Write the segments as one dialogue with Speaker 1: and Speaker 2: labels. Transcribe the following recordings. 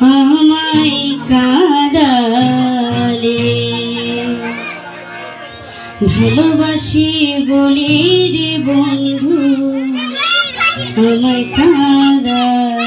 Speaker 1: আমায় কাদালে। ভালোবাসি বলি রে বন্ধু আমায় কাদালে।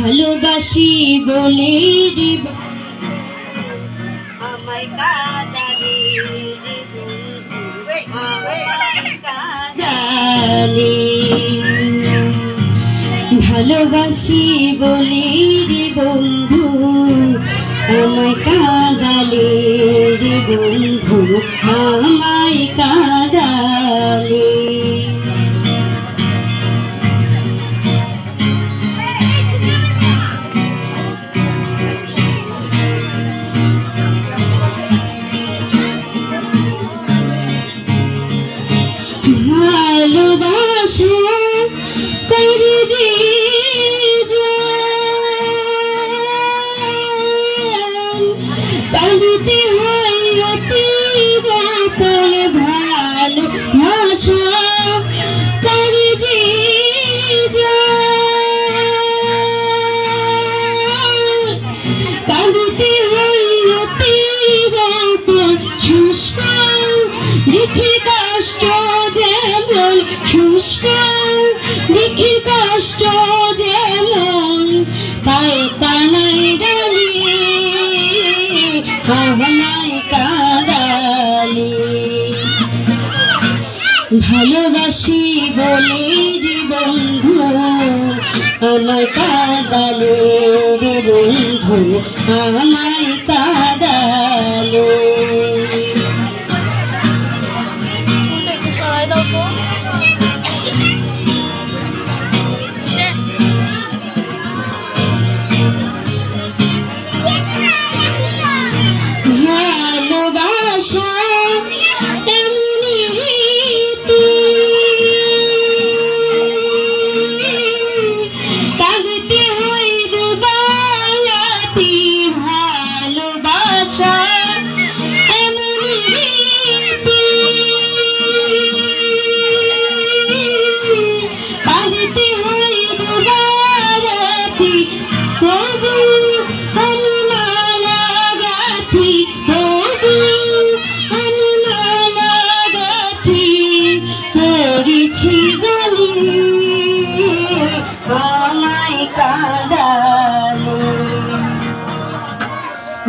Speaker 1: ভালোবাসি বলে রে আমায় কাদালে কাদালে ভালোবাসি বলে রে বন্ধু আমায় কাদালে রে বন্ধু আমায় শুষ্ক দেখি কষ্ট যেমন পায়ে পানাই ডালি কাদালি। ভালোবাসি বলে রে বন্ধু, আমায় কাদালে রে বন্ধু, আমায় কাদালে।